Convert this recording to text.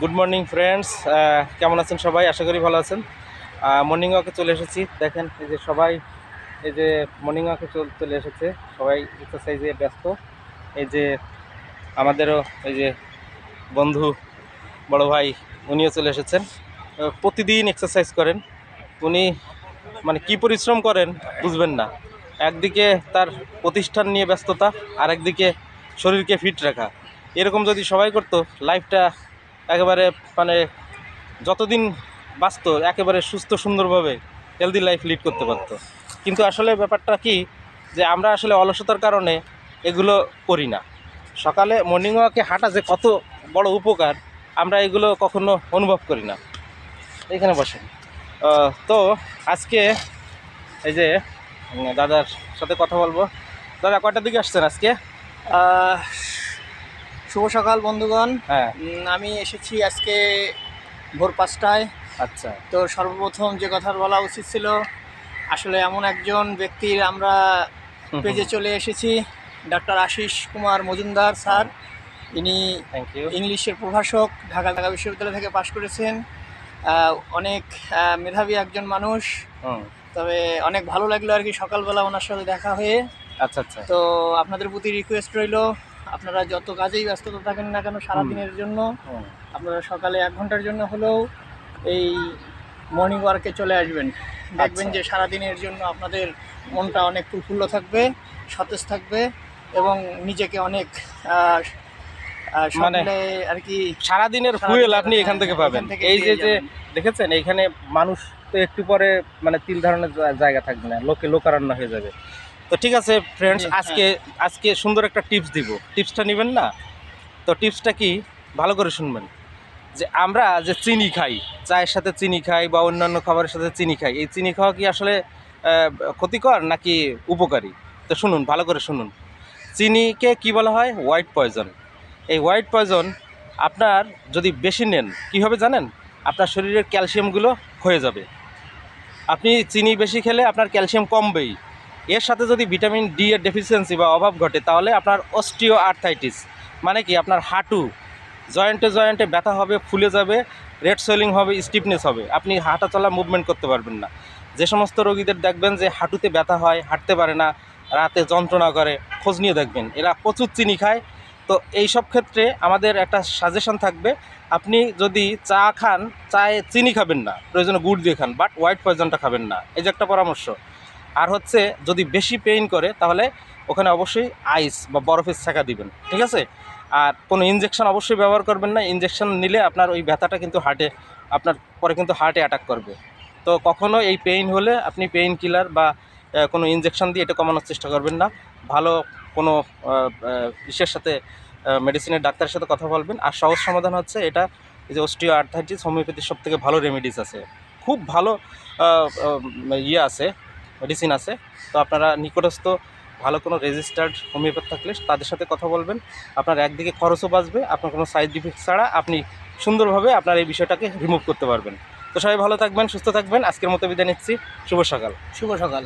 Good morning friends কেমন আছেন সবাই? আশা করি ভালো আছেন। মর্নিং ওয়াকে চলে এসেছি। দেখেন, এই যে সবাই, এই যে মর্নিং ওয়াকে চলে এসেছে। সবাই এক্সারসাইজে ব্যস্ত। এই যে আমাদেরও, এই যে বন্ধু, বড় ভাই, উনিও চলে এসেছেন। প্রতিদিন এক্সারসাইজ করেন। উনি মানে কি পরিশ্রম করেন, বুঝবেন না। একদিকে তার প্রতিষ্ঠান নিয়ে ব্যস্ততা আর একদিকে শরীরকে ফিট রাখা। এরকম যদি সবাই করতো লাইফটা একেবারে মানে যতদিন বাঁচত, একেবারে সুস্থ সুন্দরভাবে হেলদি লাইফ লিড করতে পারতো। কিন্তু আসলে ব্যাপারটা কি যে আমরা আসলে অলসতার কারণে এগুলো করি না। সকালে মর্নিং ওয়াকে হাঁটা যে কত বড় উপকার, আমরা এগুলো কখনো অনুভব করি না। এখানে বসেন। তো আজকে এই যে দাদার সাথে কথা বলব। দাদা, কয়টার দিকে আসছেন আজকে? শুভ সকাল বন্ধুগণ। হ্যাঁ। আমি এসেছি আজকে ভোর পাঁচটায়। আচ্ছা। তো সর্বপ্রথম যে কথা বলা উচিত ছিল আসলে এমন একজন ব্যক্তির আমরা পেজে চলে এসেছি ডাক্তার আশিস কুমার মজুমদার স্যার। ইনি থ্যাংক ইউ ইংলিশের প্রভাষক ঢাকা ঢাকা বিশ্ববিদ্যালয় থেকে পাশ করেছেন। অনেক মেধাবী একজন মানুষ। তবে অনেক ভালো লাগল আর কি সকালবেলা ওনার সাথে দেখা হয়ে। আচ্ছা আচ্ছা। তো আপনাদের প্রতি রিকোয়েস্ট রইল আপনারা যত কাজেই ব্যস্ততা থাকেন না কেন সারাদিনের জন্য আপনারা সকালে এক ঘণ্টার জন্য হলেও এই মর্নিং ওয়ার্কে চলে আসবেন। দেখবেন আচ্ছা। যে সারাদিনের জন্য আপনাদের মনটা অনেক প্রফুল্ল থাকবে সতেজ থাকবে এবং নিজেকে অনেক মানে আর কি সারাদিনের ফুয়েল আপনি এখান হ্যাঁ, থেকে পাবেন থেকে এই যে যে দেখেছেন এইখানে মানুষ তো একটু পরে মানে তিল ধারণের জায়গা থাকবে না লোকে লোকারণ্য হয়ে যাবে। তো ঠিক আছে ফ্রেন্ডস হ্যাঁ। আজকে আজকে সুন্দর একটা টিপস দিব। টিপসটা নেবেন না? তো টিপসটা কি? ভালো করে শুনবেন। যে আমরা যে চিনি খাই চায়ের সাথে চিনি খাই বা অন্যান্য খাবারের সাথে চিনি খাই এই চিনি খাওয়া কি আসলে ক্ষতিকর নাকি উপকারী? তো শুনুন ভালো করে শুনুন। চিনিকে কি বলা হয়? হোয়াইট পয়জন এই হোয়াইট পয়জন আপনার যদি বেশি নেন কী হবে জানেন? আপনার শরীরের ক্যালসিয়ামগুলো ক্ষয়ে যাবে। আপনি চিনি বেশি খেলে আপনার ক্যালসিয়াম কমবেই। এর সাথে যদি ভিটামিন ডি এর ডেফিসিয়েন্সি বা অভাব ঘটে, তাহলে আপনার অস্টিও আর্থাইটিস মানে কি আপনার হাঁটু জয়েন্টে জয়েন্টে ব্যথা হবে, ফুলে যাবে রেড সোয়েলিং হবে স্টিফনেস হবে। আপনি হাঁটা চলা মুভমেন্ট করতে পারবেন না। যে সমস্ত রোগীদের দেখবেন যে হাঁটুতে ব্যথা হয়, হাঁটতে পারে না, রাতে যন্ত্রণা করে, খোঁজ নিয়ে দেখবেন। এরা প্রচুর চিনি খায়। তো এই সব ক্ষেত্রে আমাদের একটা সাজেশন থাকবে, আপনি যদি চা খান, চায়ে চিনি খাবেন না, প্রয়োজনে গুড় দিয়ে খান বাট হোয়াইট পয়জনটা খাবেন না। এই যে একটা পরামর্শ। আর হচ্ছে যদি বেশি পেইন করে, তাহলে ওখানে অবশ্যই আইস বা বরফের ছাঁকা দিবেন, ঠিক আছে? আর কোনো ইঞ্জেকশন অবশ্যই ব্যবহার করবেন না। ইঞ্জেকশন নিলে আপনার ওই ব্যথাটা কিন্তু হার্টে আপনার পরে কিন্তু হার্টে অ্যাটাক করবে। তো কখনো এই পেইন হলে আপনি পেইন কিলার বা কোনো ইঞ্জেকশন দিয়ে এটা কমানোর চেষ্টা করবেন না। ভালো কোনো ইসের সাথে মেডিসিনের ডাক্তারের সাথে কথা বলবেন। আর সহজ সমাধান হচ্ছে এটা, এই যে অস্টিও আর্থাইটিস হোমিওপ্যাথির সব থেকে ভালো রেমেডিস আছে। খুব ভালো ইয়ে আছে। মেডিসিন আছে। তো আপনারা নিকটস্থ ভালো কোনো রেজিস্টার্ড হোমিওপ্যাথ থাকলে তাদের সাথে কথা বলবেন। আপনার একদিকে খরচও বাঁচবে, আপনার কোনো সাইড ইফেক্ট ছাড়া আপনি সুন্দরভাবে আপনার এই বিষয়টাকে রিমুভ করতে পারবেন। তো সবাই ভালো থাকবেন, সুস্থ থাকবেন। আজকের মতো বিদায় নিচ্ছি। শুভ সকাল। শুভ সকাল।